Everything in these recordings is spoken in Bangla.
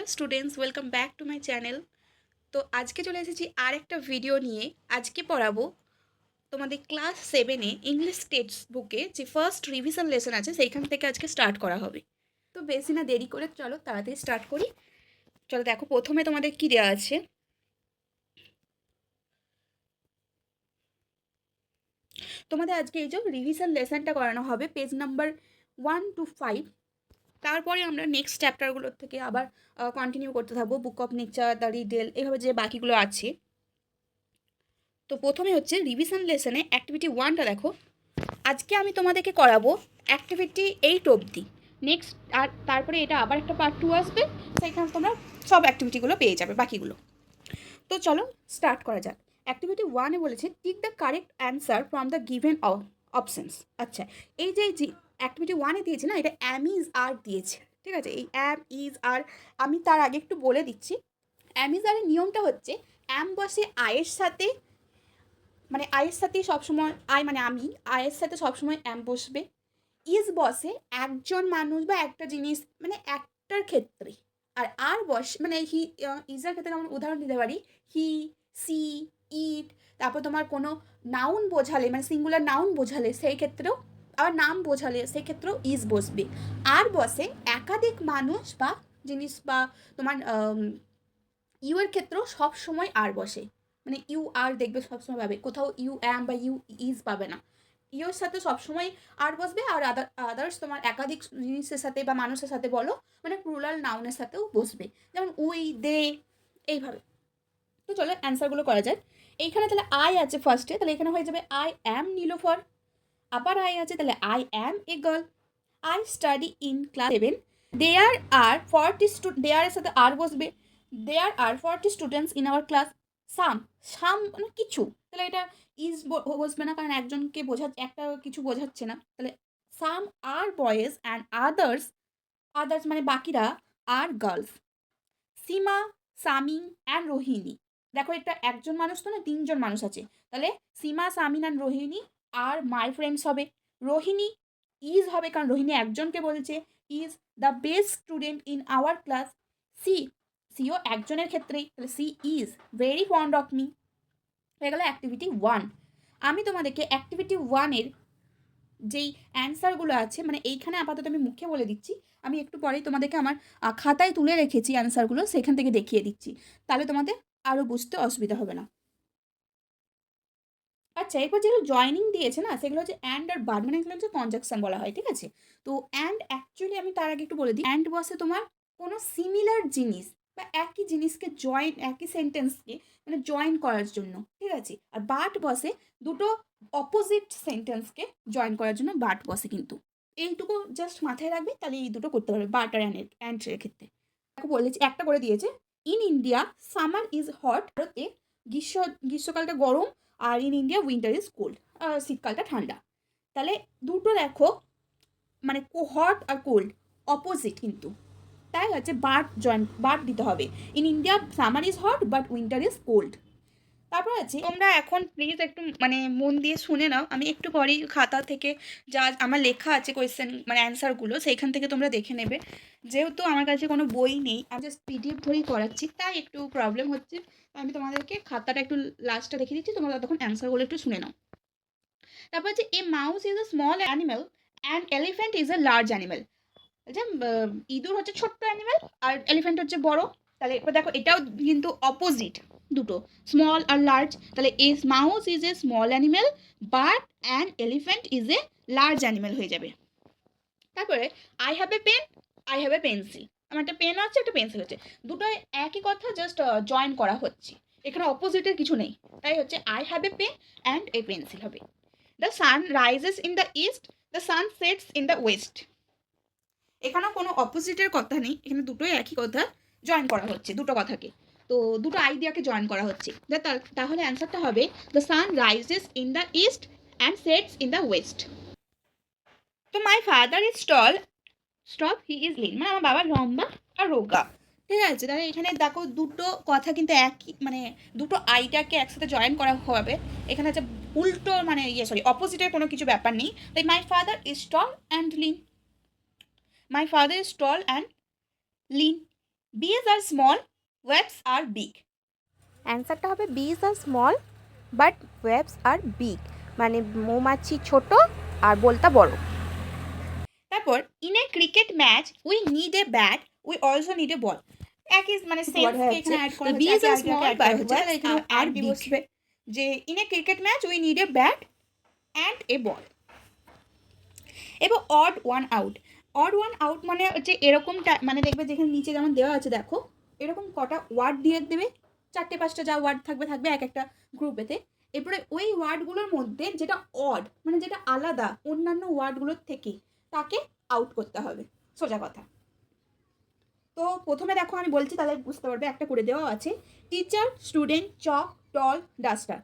Hello students, welcome back to my channel. তো আজকে চলে এসেছি আর একটা ভিডিও নিয়ে। আজকে পড়াবো তোমাদের ক্লাস সেভেনে ইংলিশ টেক্সট বুকে যে ফার্স্ট রিভিশন লেসন আছে, সেইখান থেকে আজকে স্টার্ট করা হবে। তো বেশি না দেরি করে চলো তাড়াতাড়ি স্টার্ট করি। চলো দেখো প্রথমে তোমাদের কী দেওয়া আছে। তোমাদের আজকে এই যে রিভিশন লেসনটা করানো হবে page number one two five তারপরে আমরা নেক্সট চ্যাপ্টারগুলোর থেকে আবার কন্টিনিউ করতে থাকব। Book of nature the riddle এভাবে যে বাকিগুলো আছে। তো প্রথমে হচ্ছে রিভিশন লেসনে অ্যাক্টিভিটি ওয়ানটা দেখো। আজকে আমি তোমাদেরকে করাবো অ্যাক্টিভিটি এইট অবধি। নেক্সট আর তারপরে এটা আবার একটা পার্ট টু আসবে, সেখানে তোমরা সব অ্যাক্টিভিটিগুলো পেয়ে যাবে বাকিগুলো। তো চলো স্টার্ট করা যাক। অ্যাক্টিভিটি ওয়ানে বলেছে tick the correct answer from the given options আচ্ছা এই যে অ্যাক্টিভিটি ওয়ানে দিয়েছে না, এটা অ্যাম ইজ আর দিয়েছে। ঠিক আছে? এই অ্যাম ইজ আর আমি তার আগে একটু বলে দিচ্ছি। অ্যাম ইজ আরের নিয়মটা হচ্ছে অ্যাম বসে আয়ের সাথে মানে আয়ের সাথে সবসময় আয় মানে আমি আয়ের সাথে সবসময় অ্যাম বসবে। ইজ বসে একজন মানুষ বা একটা জিনিস মানে একটার ক্ষেত্রে। আর আর বস মানে হি ইজের ক্ষেত্রে আমরা উদাহরণ দিতে পারি হি সি ইট তারপর তোমার কোনো নাউন বোঝালে মানে সিঙ্গুলার নাউন বোঝালে, সেই ক্ষেত্রেও আবার নাম বোঝালে সেক্ষেত্রেও ইজ বসবে। আর বসে একাধিক মানুষ বা জিনিস বা তোমার ইউ এর ক্ষেত্রেও সব সময় আর বসে। মানে ইউ আর দেখবে সবসময় পাবে। কোথাও ইউ অ্যাম বা ইউ ইজ পাবে না। ইউর সাথে সবসময় আর বসবে আর আদার আদার্স তোমার একাধিক জিনিসের সাথে বা মানুষের সাথে বলো মানে প্লুরাল নাউনের সাথেও বসবে। যেমন উই দে এইভাবে। তো চলো অ্যান্সারগুলো করা যায় এইখানে তাহলে আই আছে ফার্স্টে তাহলে এখানে হয়ে যাবে আই অ্যাম নীলোফর আবার আই আছে, তাহলে I am a girl I study in class seven there are forty stew দেয়ারের সাথে আর বসবে। There are forty students in our class some some মানে কিছু। তাহলে এটা ইজ বসবে না, কারণ একজনকে বোঝা, একটা কিছু বোঝাচ্ছে না। তাহলে some are boys and others others মানে বাকিরা are girls Seema Samin and Rohini দেখো এটা একজন মানুষ তো না তিনজন মানুষ আছে। তাহলে সীমা Samin and Rohini R my friends হবে। রোহিণী ইজ হবে কারণ রোহিণী একজনকে বলছে। Is the best student in our class she CO একজনের ক্ষেত্রেই। তাহলে she is very fond of me হয়ে গেল অ্যাক্টিভিটি ওয়ান আমি তোমাদেরকে অ্যাক্টিভিটি ওয়ানের যেই অ্যান্সারগুলো আছে মানে এইখানে আপাতত আমি মুখে বলে দিচ্ছি। আমি একটু পরেই তোমাদেরকে আমার খাতায় তুলে রেখেছি অ্যান্সারগুলো সেখান থেকে দেখিয়ে দিচ্ছি। তাহলে তোমাদের আরও বুঝতে অসুবিধা হবে না। আচ্ছা এরপর যেগুলো জয়নিং দিয়েছে না, সেগুলো হচ্ছে অ্যান্ড আর বার মানে এগুলো হচ্ছে কনজাকশন বলা হয়, ঠিক আছে? তো অ্যান্ড অ্যাকচুয়ালি আমি তার আগে একটু বলে দিই অ্যান্ড বসে তোমার কোনো সিমিলার জিনিস বা একই জিনিসকে জয়েন একই সেন্টেন্সকে মানে জয়েন করার জন্য, ঠিক আছে? আর বাট বসে দুটো অপোজিট সেন্টেন্সকে জয়েন করার জন্য বাট বসে কিন্তু। এইটুকু জাস্ট মাথায় রাখবে, তাহলে এই দুটো করতে পারবে বাট আর অ্যান্ড অ্যান্ডের ক্ষেত্রে। দেখো বলেছি একটা করে দিয়েছে in India summer is hot ভারতে গ্রীষ্ম, গ্রীষ্মকালটা গরম আর in India winter is cold শীতকালটা ঠান্ডা। তাহলে দুটো দেখো মানে হট আর কোল্ড অপোজিট কিন্তু। তাই হচ্ছে বার্ড জয়েন বার্ড দিতে হবে। In India summer is hot but winter is cold তারপর আছে। তোমরা এখন প্লিজ একটু মানে মন দিয়ে শুনে নাও। আমি একটু পরেই খাতা থেকে যা আমার লেখা আছে কোয়েশ্চেন মানে অ্যান্সারগুলো সেইখান থেকে তোমরা দেখে নেবে। যেহেতু আমার কাছে কোনো বই নেই, আমি জাস্ট পিডিএফ ধরেই করাচ্ছি তাই একটু প্রবলেম হচ্ছে। আমি তোমাদেরকে খাতাটা একটু লাস্টটা দেখে দিচ্ছি, তোমরা তখন অ্যান্সারগুলো একটু শুনে নাও। তারপর হচ্ছে a mouse is a small animal and elephant is a large animal যে ইঁদুর হচ্ছে ছোট্ট অ্যানিম্যাল আর এলিফ্যান্ট হচ্ছে বড়। তাহলে, এবার দেখো, এটাও কিন্তু অপোজিট দুটো। স্মল আর লার্জ তাহলে a mouse is a small animal but an elephant is a large animal হয়ে যাবে। তারপরে I have a pen I have a pencil আমার একটা পেন আছে, একটা পেন্সিল হচ্ছে দুটো একই কথা জাস্ট জয়েন করা হচ্ছে। এখানে অপোজিটের কিছু নেই। তাই হচ্ছে I have a pen and a pencil হবে। The sun rises in the east the sun sets in the west এখানেও কোনো অপোজিটের কথা নেই। এখানে দুটোই একই কথা জয়েন করা হচ্ছে, দুটো কথাকে। তো দুটো আইডিয়াকে জয়েন করা হচ্ছে। তাহলে অ্যান্সারটা হবে the sun rises in the east and sets in the west তো my father is tall stop he is lean মানে আমার বাবা লম্বা আর রোগা। ঠিক আছে, তাহলে এখানে দেখো দুটো কথা কিন্তু একই মানে দুটো আইডিয়াকে একসাথে জয়েন করা হবে। এখানে হচ্ছে উল্টো মানে ইয়ে সরি অপোজিটের কোনো কিছু ব্যাপার নেই। তাই my father is tall and lean my father is tall and lean bees are small wasps are big অ্যান্সারটা হবে bees are small but wasps are big মানে মৌমাছি ছোট আর বলতা বড়। তারপর in a cricket match we need a bat we also need a ball একই মানে সেম এখানে অ্যাড করা তাহলে এখানে এখানে আর আর বসবে। যে in a cricket match we need a bat and a ball এবার odd one out odd one out মানে হচ্ছে এরকম টা- মানে দেখবে যেখানে নিচে যেমন দেওয়া আছে দেখো। এরকম কটা ওয়ার্ড দিয়ে দেবে, চারটে পাঁচটা যা ওয়ার্ড থাকবে থাকবে এক একটা গ্রুপেতে এরপরে ওই ওয়ার্ডগুলোর মধ্যে যেটা অড মানে যেটা আলাদা অন্যান্য ওয়ার্ডগুলোর থেকে, তাকে আউট করতে হবে। সোজা কথা। তো প্রথমে দেখো আমি বলছি, তাহলে বুঝতে পারবে, একটা করে দেওয়া আছে। Teacher student chalk tall duster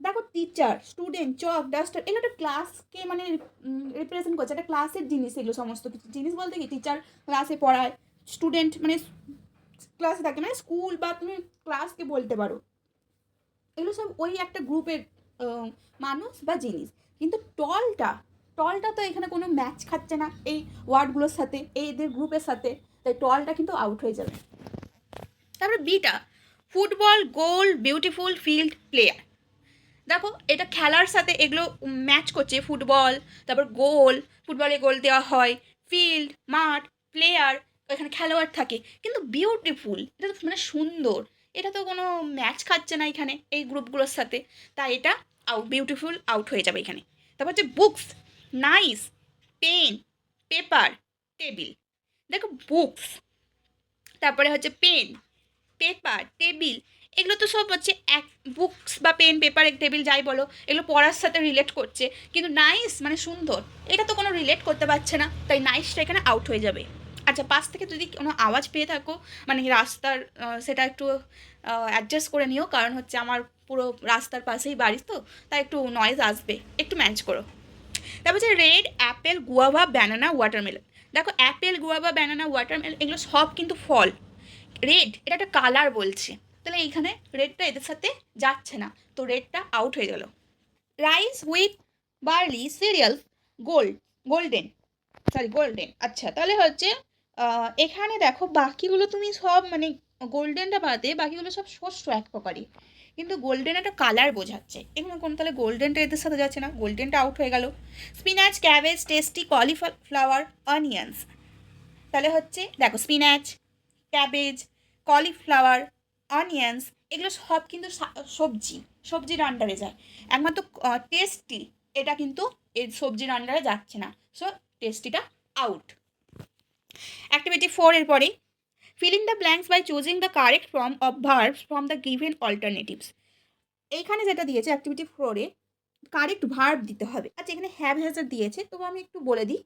দেখো টিচার স্টুডেন্ট চক ডাস্টার এগুলো একটা ক্লাসকে মানে রিপ্রেজেন্ট করছে। একটা ক্লাসের জিনিস এগুলো, সমস্ত কিছু। জিনিস বলতে কি? টিচার ক্লাসে পড়ায় স্টুডেন্ট মানে ক্লাসে থাকে। মানে স্কুল বা তুমি ক্লাসকে বলতে পারো। এগুলো সব ওই একটা গ্রুপের মানুষ বা জিনিস। কিন্তু টলটা টলটা তো এখানে কোনো ম্যাচ খাচ্ছে না এই ওয়ার্ডগুলোর সাথে, এই এদের গ্রুপের সাথে। তাই টলটা কিন্তু আউট হয়ে যাবে। তারপরে beta football goal beautiful field player দেখো, এটা খেলার সাথে এগুলো ম্যাচ করছে। ফুটবল তারপর গোল ফুটবলে গোল দেওয়া হয়। ফিল্ড মাঠ প্লেয়ার এখানে খেলোয়াড় থাকে। কিন্তু বিউটিফুল এটা তো মানে সুন্দর। এটা তো কোনো ম্যাচ খাচ্ছে না এখানে, এই গ্রুপগুলোর সাথে। তাই এটা আউট বিউটিফুল আউট হয়ে যাবে এখানে। তারপর হচ্ছে books nice pen paper table দেখো বুকস তারপরে হচ্ছে পেন পেপার টেবিল এগুলো তো সব হচ্ছে এক বুকস বা পেন পেপার এক টেবিল যাই বলো, এগুলো পড়ার সাথে রিলেট করছে। কিন্তু নাইস মানে সুন্দর। এটা তো কোনো রিলেট করতে পারছে না, তাই নাইসটা এখানে আউট হয়ে যাবে। আচ্ছা পাশ থেকে যদি কোনো আওয়াজ পেয়ে থাকো মানে রাস্তার সেটা একটু অ্যাডজাস্ট করে নিও, কারণ হচ্ছে আমার পুরো রাস্তার পাশেই বাড়ি তো, তাই একটু নয়েজ আসবে। একটু ম্যানেজ করো। তারপর হচ্ছে red apple guava banana watermelon দেখো অ্যাপেল গুয়াভা ব্যানানা ওয়াটারমেলন এগুলো সব কিন্তু ফল। রেড এটা একটা কালার বলছে। তাহলে এইখানে রেডটা এদের সাথে যাচ্ছে না। তো রেডটা আউট হয়ে গেল। Rice with barley cereal gold golden sorry golden আচ্ছা তাহলে হচ্ছে এখানে দেখো বাকিগুলো তুমি সব মানে গোল্ডেনটা বাদে বাকিগুলো সব শস্য এক প্রকারই। কিন্তু গোল্ডেন একটা কালার বোঝাচ্ছে। এখানে কোনো তাহলে গোল্ডেনটা এদের সাথে যাচ্ছে না গোল্ডেনটা আউট হয়ে গেল। Spinach cabbage tasty cauliflower onions তাহলে হচ্ছে, দেখো স্পিনাচ ক্যাবেজ কলিফ্লাওয়ার অনিয়ন্স এগুলো সব কিন্তু সবজি, সবজির আন্ডারে যায়। একমাত্র টেস্টি এটা কিন্তু এই সবজির আন্ডারে যাচ্ছে না। সো টেস্টিটা আউট অ্যাক্টিভিটি ফোর এর পরে filling the blanks by choosing the correct form of verbs from the given alternatives এইখানে যেটা দিয়েছে অ্যাক্টিভিটি ফোরে কারেক্ট ভার্ব দিতে হবে। আচ্ছা এখানে হ্যাভ হ্যাজার দিয়েছে, তবু আমি একটু বলে দিই।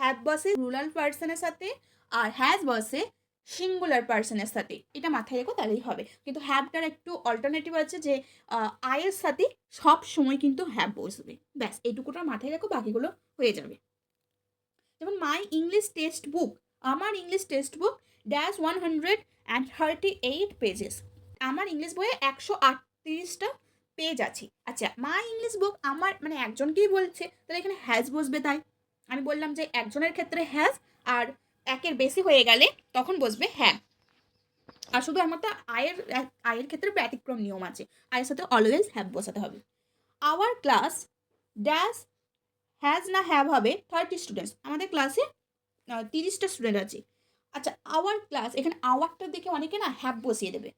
হ্যাভ বসে রুরাল পার্সনের সাথে, আর হ্যাজ বসে সিঙ্গুলার পার্সনের সাথে। এটা মাথায় রেখো, তাহলেই হবে। কিন্তু হ্যাভটার একটু অল্টারনেটিভ আছে যে আয়ের সাথে সব সময় কিন্তু হ্যাভ বসবে। ব্যাস, এইটুকুটা মাথায় রেখো, বাকিগুলো হয়ে যাবে। যেমন মাই ইংলিশ টেক্সট বুক, আমার English text book dash one hundred and thirty eight pages. আমার ইংলিশ বইয়ে একশো আটত্রিশটা পেজ আছে। আচ্ছা মাই ইংলিশ বুক আমার মানে একজনকেই বলছে, তাহলে এখানে হ্যাজ বসবে তাই। আমি বললাম যে একজনের ক্ষেত্রে হ্যাজ আর একের বেশি হয়ে গেলে তখন বসবে হ্যাঁ আর শুধু আমার তো আয়ের আয়ের ক্ষেত্রে ব্যতিক্রম নিয়ম আছে। আয়ের সাথে অলওয়েজ হ্যাভ বসাতে হবে। আওয়ার ক্লাস ড্যাশ হ্যাজ না হ্যাভ হবে থার্টি স্টুডেন্টস আমাদের ক্লাসে তিরিশটা স্টুডেন্ট আছে। আচ্ছা আওয়ার ক্লাস এখানে আওয়ারটা দেখে অনেকে না হ্যাভ বসিয়ে দেবে।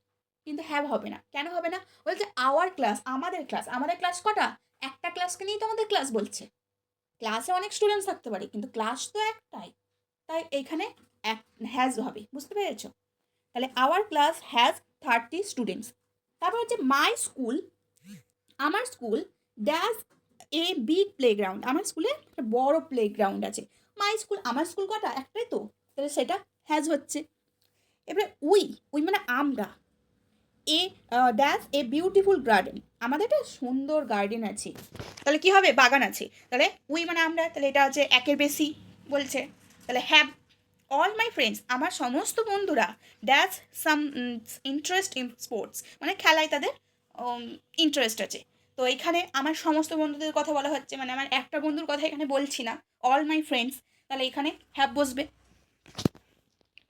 কিন্তু হ্যাভ হবে না। কেন হবে না? বলছে আওয়ার ক্লাস আমাদের ক্লাস আমাদের ক্লাস কটা? একটা ক্লাসকে নিয়েই তো আমাদের ক্লাস বলছে। ক্লাসে অনেক স্টুডেন্টস থাকতে পারে, কিন্তু ক্লাস তো একটাই। তাই এখানে এক হ্যাজ হবে। বুঝতে পেরেছ? তাহলে our class has thirty students তারপর হচ্ছে মাই স্কুল আমার school dash a big playground আমার স্কুলে একটা বড় প্লেগ্রাউন্ড আছে। মাই স্কুল আমার স্কুল কটা? একটাই তো? তাহলে সেটা হ্যাজ হচ্ছে। এবারে উই উই মানে আমরা। A dash a beautiful garden আমাদের একটা সুন্দর গার্ডেন আছে। তাহলে কি হবে? বাগান আছে। তাহলে উই মানে আমরা। তাহলে এটা হচ্ছে একের বেশি বলছে। তাহলে হ্যাভ অল মাই ফ্রেন্ডস আমার সমস্ত বন্ধুরা dash some interest in sports মানে খেলায় তাদের ইন্টারেস্ট আছে। তো এখানে আমার সমস্ত বন্ধুদের কথা বলা হচ্ছে মানে আমার একটা বন্ধুর কথা এখানে বলছি না অল মাই ফ্রেন্ডস তাহলে এখানে হ্যাভ বসবে।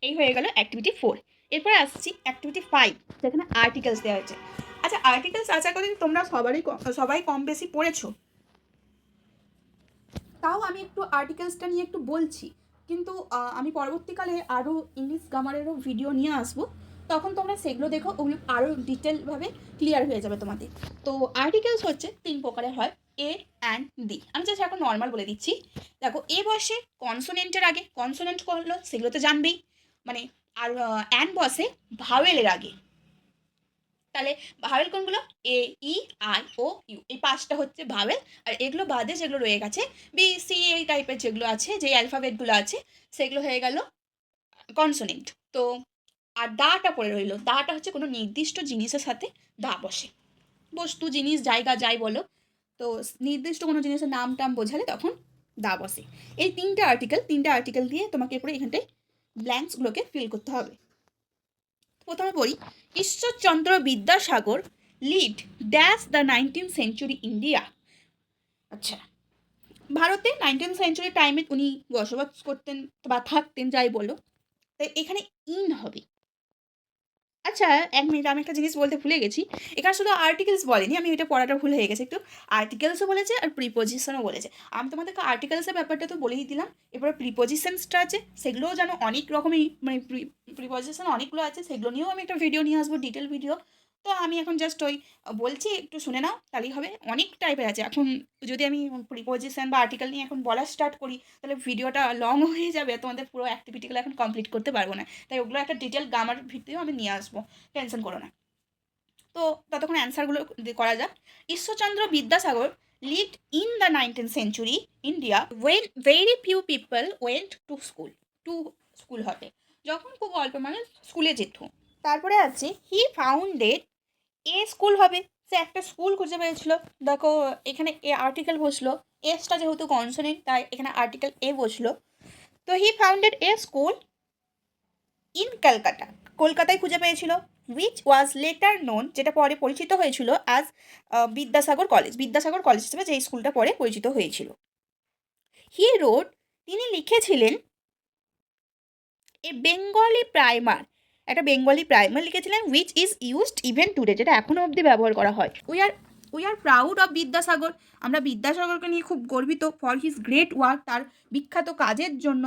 এই হয়ে গেল অ্যাক্টিভিটি ফোর এরপরে আসছি অ্যাক্টিভিটি ফাইভ যেখানে আর্টিকেলস দেওয়া হয়েছে। আচ্ছা আর্টিকেলস আশা করি তোমরা সবারই সবাই কম বেশি পড়েছো। তাও আমি একটু আর্টিকেলসটা নিয়ে একটু বলছি, কিন্তু আমি পরবর্তীকালে আরও ইংলিশ গ্রামারেরও ভিডিও নিয়ে আসব। তখন তোমরা সেগুলো দেখো, ওগুলো আরও ডিটেলভাবে ক্লিয়ার হয়ে যাবে তোমাদের। তো আর্টিকেলস হচ্ছে তিন প্রকারের হয় এ অ্যান্ড ডি আমি জাস্ট এখন নর্মাল বলে দিচ্ছি। দেখো এ বসে কনসোনেন্টের আগে। কনসোনেন্ট করল সেগুলো তো জানবেই। মানে আর অ্যান বসে ভাওয়েলের আগে। তাহলে ভাওয়েল কোনগুলো? এ ই আই ও ইউ এই পাঁচটা হচ্ছে ভাওয়েল আর এগুলো বাদে যেগুলো রয়ে গেছে বি সি এই টাইপের যেগুলো আছে যে অ্যালফাবেটগুলো আছে, সেগুলো হয়ে গেল কনসোনেন্ট তো আর দাটা পড়ে রইল। দাটা হচ্ছে কোনো নির্দিষ্ট জিনিসের সাথে দা বসে। বস্তু, জিনিস, জায়গা যাই বলো, তো নির্দিষ্ট কোনো জিনিসের নাম টাম বোঝালে তখন দা বসে। এই তিনটে আর্টিকেল তিনটে আর্টিকেল দিয়ে তোমাকে এরপরে এখানটায় ব্ল্যাঙ্কসগুলোকে ফিল করতে হবে। প্রথমে পড়ি, Ishwarchandra Vidyasagar lived dash the nineteen century India আচ্ছা ভারতে নাইনটিন সেঞ্চুরি টাইমে উনি বসবাস করতেন বা থাকতেন যাই বলো তাই এখানে ইন হবে। আচ্ছা এক মিনিট, আমি একটা জিনিস বলতে ভুলে গেছি। এখানে শুধু আর্টিকেলস বলেনি, আমি এটা পড়াটা ভুল হয়ে গেছে একটু। আর্টিকেলসও বলেছে আর প্রিপোজিশনও বলেছে। আমি তোমাদেরকে আর্টিকেলসের ব্যাপারটা তো বলেই দিলাম। এরপরে প্রিপোজিশনসটা আছে, সেগুলোও যেন অনেক রকমই মানে প্রিপোজিশন অনেকগুলো আছে, সেগুলো নিয়েও আমি একটা ভিডিও নিয়ে আসব ডিটেল ভিডিও তো আমি এখন জাস্ট ওই, বলছি, একটু শুনে নাও, তাহলেই হবে। অনেক টাইপের আছে। এখন যদি আমি প্রিপোজিশন বা আর্টিকেল নিয়ে এখন বলা স্টার্ট করি, তাহলে ভিডিওটা লং হয়ে যাবে। তোমাদের পুরো অ্যাক্টিভিটিগুলো এখন কমপ্লিট করতে পারব না। তাই ওগুলো একটা ডিটেল গ্রামার ভিডিও আমি নিয়ে আসব। টেনশন করো না। তো ততক্ষণ অ্যান্সারগুলো করা যাক। Ishwarchandra Vidyasagar lived in the 19th century India when very few people went to school to school হবে। যখন খুব অল্প মানুষ স্কুলে যেত। তারপরে আছে হি ফাউন্ডেড এ স্কুল হবে। সে একটা স্কুল খুঁজে পেয়েছিল। দেখো, এখানে এ আর্টিকেল বসল। এসটা যেহেতু কনসোনেন্ট তাই এখানে আর্টিকেল এ বসল। তো he founded a school in Calcutta কলকাতায় খুঁজে পেয়েছিল উইচ ওয়াজ লেটার নোন যেটা পরে পরিচিত হয়েছিল as Vidyasagar college Vidyasagar college হিসেবে যে স্কুলটা পরে পরিচিত হয়েছিল। হি রোড তিনি লিখেছিলেন এ বেঙ্গলি প্রাইমার একটা বেঙ্গলি প্রাইমার লিখেছিলেন which is used even today যেটা এখনও অবধি ব্যবহার করা হয়। We are we are proud of Vidyasagar আমরা বিদ্যাসাগরকে নিয়ে খুব গর্বিত ফর হিজ গ্রেট ওয়ার্ক তার বিখ্যাত কাজের জন্য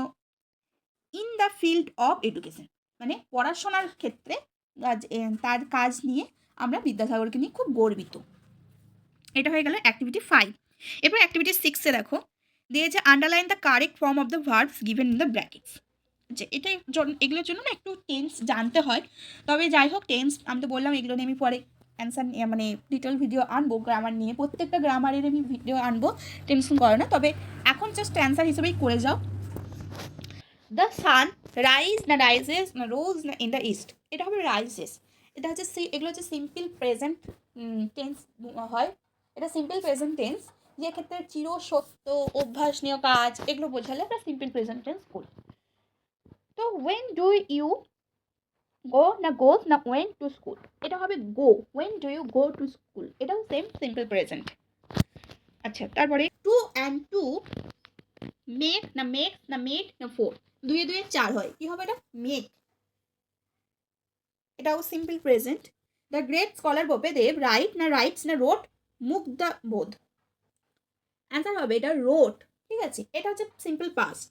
in the field of education মানে পড়াশোনার ক্ষেত্রে তার কাজ নিয়ে আমরা বিদ্যাসাগরকে নিয়ে খুব গর্বিত। এটা হয়ে গেল অ্যাক্টিভিটি ফাইভ এরপর অ্যাক্টিভিটি সিক্সে দেখো দিয়েছে underline the correct form of the verbs given in the brackets যে এটা এগুলোর জন্য না একটু টেন্স জানতে হয়। তবে যাই হোক টেন্স আমি তো বললাম এগুলো নিয়ে আমি পরে অ্যান্সার মানে ডিটেল ভিডিও আনব গ্রামার নিয়ে। প্রত্যেকটা গ্রামারের আমি ভিডিও আনব টেনশন করো না। তবে এখন জাস্ট অ্যান্সার হিসেবেই করে যাও। দ্য সান রাইজ না রাইজেস না রোজ না ইন দ্য ইস্ট এটা হবে রাইজেস এটা হচ্ছে এগুলো হচ্ছে সিম্পল প্রেজেন্ট টেন্স হয়। এটা সিম্পল প্রেজেন্ট টেন্স যে ক্ষেত্রে চির সত্য অভ্যাসনীয় কাজ, এগুলো বোঝালে আমরা সিম্পল প্রেজেন্ট টেন্স করি। তো ওয়েন ডু ইউ গো না গোজ না ওয়েন টু স্কুল এটা হবে go when do you go to school এটাও সেম সিম্পল প্রেজেন্ট আচ্ছা তারপরে টু অ্যান্ড টু মেক না মেক না মেড না ফোর দুয়ে দুয়ে চার হয়। কি হবে এটা? মেক এটাও simple present the great scholar Bopadeva write না রাইটস না রোট মুগ্ধা বোধ অ্যান্সার হবে এটা রোট ঠিক আছে? এটা হচ্ছে সিম্পল পাস্ট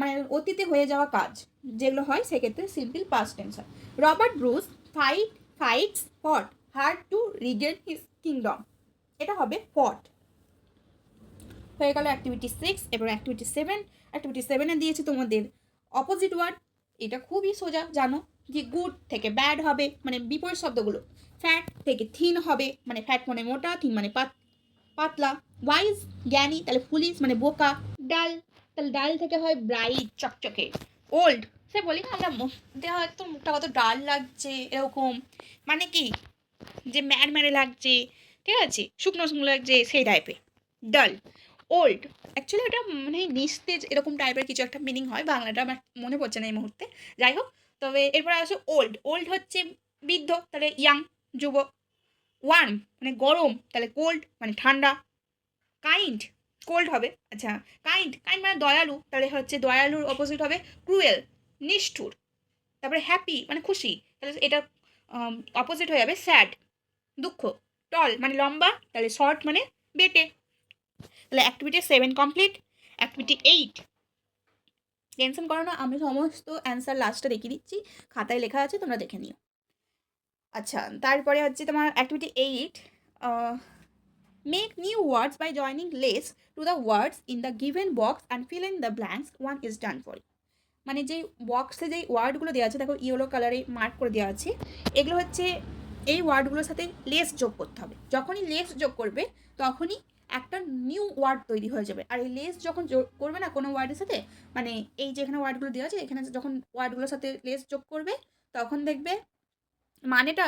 মানে অতীতে হয়ে যাওয়া কাজ যেগুলো হয় সেক্ষেত্রে সিম্পল পাস্ট টেন্স হয়। Robert Bruce fight, fights, fought, hard to regain his kingdom. এটা হবে ফট। হয়ে গেল অ্যাক্টিভিটি সিক্স এবার অ্যাক্টিভিটি সেভেন অ্যাক্টিভিটি সেভেনে দিয়েছি তোমাদের অপোজিট ওয়ার্ড এটা খুবই সোজা, জানো? যে গুড থেকে ব্যাড হবে মানে বিপরীত শব্দগুলো। ফ্যাট থেকে থিন হবে মানে ফ্যাট মানে মোটা থিন মানে পাত, পাতলা। ওয়াইজ জ্ঞানী, তাহলে ফুলিশ মানে বোকা ডাল তাহলে ডাল থেকে হয় ব্রাইট চকচকে ওল্ড সে বলি না আমরা দেওয়া একদম মুখটা কত ডাল লাগছে, এরকম। মানে কি? যে ম্যাড ম্যাডে লাগছে, ঠিক আছে? শুকনো শুকনো লাগছে, সেই টাইপের ডাল ওল্ড অ্যাকচুয়ালি এটা মানে নিস্তেজ এরকম টাইপের কিছু একটা মিনিং হয়, বাংলাটা আমার মনে পড়ছে না এই মুহূর্তে। যাই হোক, তবে এরপরে আসে ওল্ড ওল্ড হচ্ছে বৃদ্ধ, তাহলে ইয়াং যুবক। ওয়ার্ম মানে গরম, তাহলে কোল্ড মানে ঠান্ডা। কাইন্ড কোল্ড হবে। আচ্ছা কাইন্ড কাইন্ড মানে দয়ালু, তাহলে হচ্ছে দয়ালুর অপোজিট হবে ক্রুয়েল নিষ্ঠুর, তারপরে হ্যাপি মানে খুশি, তাহলে এটা অপোজিট হয়ে যাবে স্যাড দুঃখ টল মানে লম্বা, তাহলে শর্ট মানে বেটে। তাহলে activity seven complete activity eight tension করো না, আমি সমস্ত অ্যান্সার লাস্টে দেখিয়ে দিচ্ছি, খাতায় লেখা আছে, তোমরা দেখে নিও। আচ্ছা তারপরে হচ্ছে তোমার activity eight make new words by joining less to the words in the given box and fill in the blanks one is done for মানে যেই বক্সে যেই ওয়ার্ডগুলো দেওয়া আছে, দেখো ইয়েলো কালারে মার্ক করে দেওয়া আছে, এগুলো হচ্ছে এই ওয়ার্ডগুলোর সাথে লেস যোগ করতে হবে। যখনই লেস যোগ করবে, তখনই একটা নিউ ওয়ার্ড তৈরি হয়ে যাবে। আর এই লেস যখন যোগ করবে না কোনো ওয়ার্ডের সাথে মানে এই যে এখানে ওয়ার্ডগুলো দেওয়া আছে, এখানে যখন ওয়ার্ডগুলোর সাথে লেস যোগ করবে, তখন দেখবে মানেটা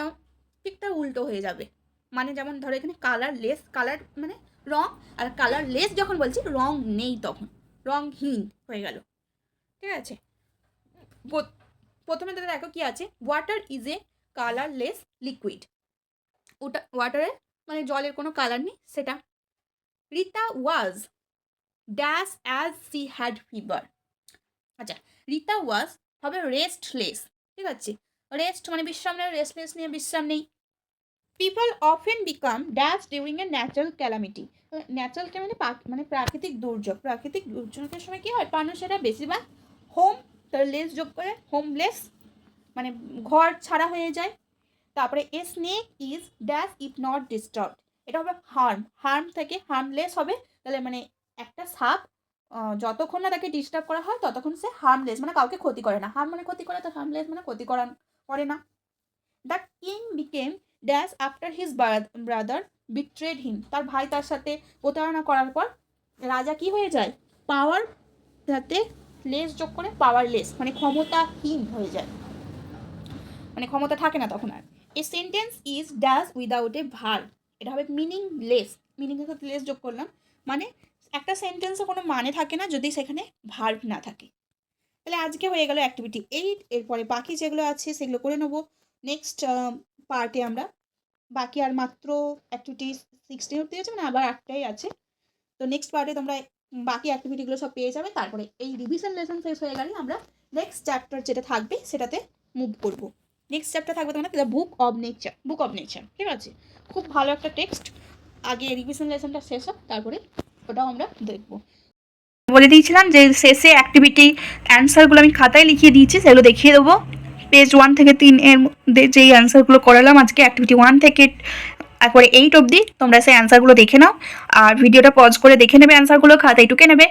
ঠিকটা উল্টো হয়ে যাবে। মানে যেমন ধরো এখানে কালার লেস কালার মানে রং আর কালার লেস যখন বলছি রং নেই তখন। রংহীন হয়ে গেল। ঠিক আছে? প্রথমে তো দেখো কি আছে? Water is a colourless liquid ওটা ওয়াটারের মানে জলের কোনো কালার নেই, সেটা। Rita was dash as she had fever আচ্ছা রিতা ওয়াজ হবে রেস্টলেস ঠিক আছে? রেস্ট মানে বিশ্রাম নেই রেস্টলেস নিয়ে বিশ্রাম নেই। People often become dash during a natural calamity natural পাক- মানে প্রাকৃতিক দুর্যোগ। প্রাকৃতিক দুর্যোগের সময় কী হয়? মানুষেরা বেশিরভাগ হোম লেস যোগ করে হোমলেস মানে ঘর ছাড়া হয়ে যায়। তারপরে a snake is dash if not disturb এটা হবে হার্ম হার্ম থেকে হার্মলেস হবে। তাহলে মানে একটা সাপ যতক্ষণ না তাকে ডিস্টার্ব করা হয়, ততক্ষণ সে হার্মলেস মানে কাউকে ক্ষতি করে না। হার্ম মানে ক্ষতি করে, তো হার্মলেস মানে ক্ষতি করা করে না। The king became dash after his brother betrayed him তার ভাই তার সাথে প্রতারণা করার পর রাজা কি হয়ে যায়? পাওয়ার যাতে লেস যোগ করে পাওয়ারলেস মানে ক্ষমতাহীন হয়ে যায়। মানে ক্ষমতা থাকে না তখন আর। A sentence is does without a verb এটা হবে মিনিং লেস মিনিংয়ের সাথে লেস যোগ করলাম মানে একটা সেন্টেন্সে কোনো মানে থাকে না যদি সেখানে ভার্ভ না থাকে। তাহলে আজকে হয়ে গেল অ্যাক্টিভিটি এইট এরপরে বাকি যেগুলো আছে সেগুলো করে নেব। নেক্সট পার্টে আমরা বাকি আর মাত্র অ্যাক্টিভিটি সিক্সটিন অব্দি আছে মানে আবার আটটাই আছে। তো নেক্সট পার্টে তোমরা বাকি অ্যাক্টিভিটিগুলো সব পেয়ে যাবে, তারপরে এই রিভিশন লেসন শেষ হয়ে গেলে আমরা নেক্সট চ্যাপ্টার যেটা থাকবে সেটাতে মুভ করব। নেক্সট চ্যাপ্টার থাকবে তোমাদের book of nature book of nature ঠিক আছে? খুব ভালো একটা টেক্সট আগে রিভিশন লেসনটা শেষ হোক, তারপরে ওটাও আমরা দেখব। বলে দিয়েছিলাম যে শেষে অ্যাক্টিভিটি অ্যান্সারগুলো আমি খাতায় লিখিয়ে দিয়েছি, সেগুলো দেখিয়ে দেবো। পেজ ওয়ান থেকে তিন এর মধ্যে যেই অ্যান্সারগুলো করালাম, আজকে অ্যাক্টিভিটি ওয়ান থেকে একবারে এইট অবধি তোমরা সেই অ্যান্সারগুলো দেখে নাও। আর ভিডিওটা পজ করে দেখে নেবে অ্যান্সারগুলো খাতায় টুকে নেবে।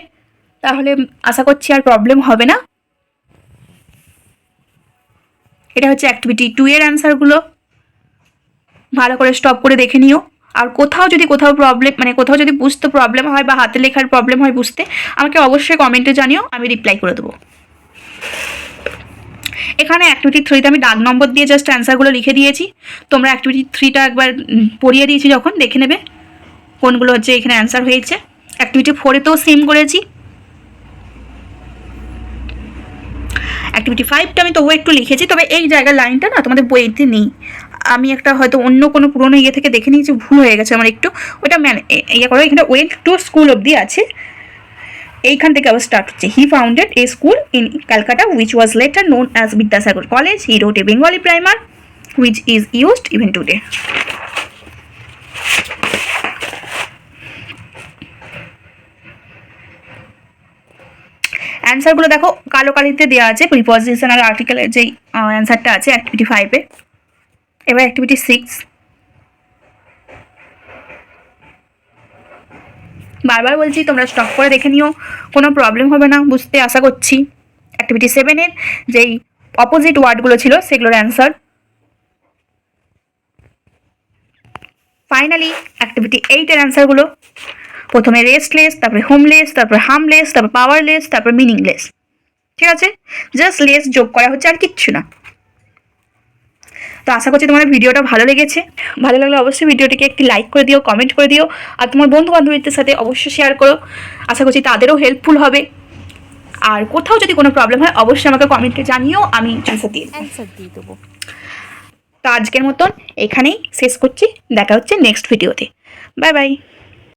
তাহলে আশা করছি আর প্রবলেম হবে না। এটা হচ্ছে অ্যাক্টিভিটি টু এর অ্যান্সারগুলো ভালো করে স্টপ করে দেখে নিও। আর কোথাও যদি কোথাও প্রবলেম মানে কোথাও যদি বুঝতে প্রবলেম হয় বা হাতে লেখার প্রবলেম হয় বুঝতে, আমাকে অবশ্যই কমেন্টে জানিও, আমি রিপ্লাই করে দেবো। এখানে অ্যাক্টিভিটি থ্রিতে আমি দাগ নম্বর দিয়ে জাস্ট অ্যান্সারগুলো লিখে দিয়েছি। তোমরা অ্যাক্টিভিটি থ্রিটা একবার পড়িয়ে দিয়েছি যখন, দেখে নেবে কোনগুলো হচ্ছে এখানে অ্যান্সার হয়েছে। অ্যাক্টিভিটি ফোরেতেও সেম করেছি। অ্যাক্টিভিটি ফাইভটা আমি তবুও একটু লিখেছি, তবে এই জায়গার লাইনটা না তোমাদের বইতে নেই। আমি একটা হয়তো অন্য কোনো পুরোনো ইয়ে থেকে দেখে নিয়েছি, ভুল হয়ে গেছে আমার একটু। ওটা ম্যানে ইয়ে করো, এখানে ওয়েন্ট টু স্কুল অবধি আছে। এইখান থেকে আবার স্টার্ট হচ্ছে। He founded a school in Calcutta which was later known as Vidyasagar college he wrote a Bengali primer which is used even today অ্যান্সারগুলো দেখো, কালো কালিতে দেওয়া আছে প্রিপোজিশন আর আর্টিকেলের যেই অ্যান্সারটা আছে অ্যাক্টিভিটি ফাইভে এবার অ্যাক্টিভিটি সিক্স বারবার বলছি, তোমরা স্টপ করে দেখে নিও। কোনো প্রবলেম হবে না, বুঝতে আশা করছি। অ্যাক্টিভিটি সেভেনের যেই অপোজিট ওয়ার্ডগুলো ছিল, সেগুলোর অ্যান্সার ফাইনালি অ্যাক্টিভিটি এইটের অ্যান্সারগুলো প্রথমে রেস্টলেস তারপরে হোমলেস তারপরে হার্মলেস তারপর পাওয়ারলেস তারপর মিনিংলেস ঠিক আছে? জাস্ট লেস যোগ করা হচ্ছে আর কিচ্ছু না। তো আশা করছি তোমার ভিডিওটা ভালো লেগেছে। ভালো লাগলে অবশ্যই ভিডিওটিকে একটি লাইক করে দিও কমেন্ট করে দিও আর তোমার বন্ধু বান্ধবীদের সাথে অবশ্যই শেয়ার করো। আশা করছি তাদেরও হেল্পফুল হবে। আর কোথাও যদি কোনো প্রবলেম হয় অবশ্যই আমাকে কমেন্টে জানিও আমি অ্যান্সার দিয়ে অ্যান্সার দিয়ে দেবো। তো আজকের মতন এখানেই শেষ করছি। দেখা হচ্ছে নেক্সট ভিডিওতে বাই বাই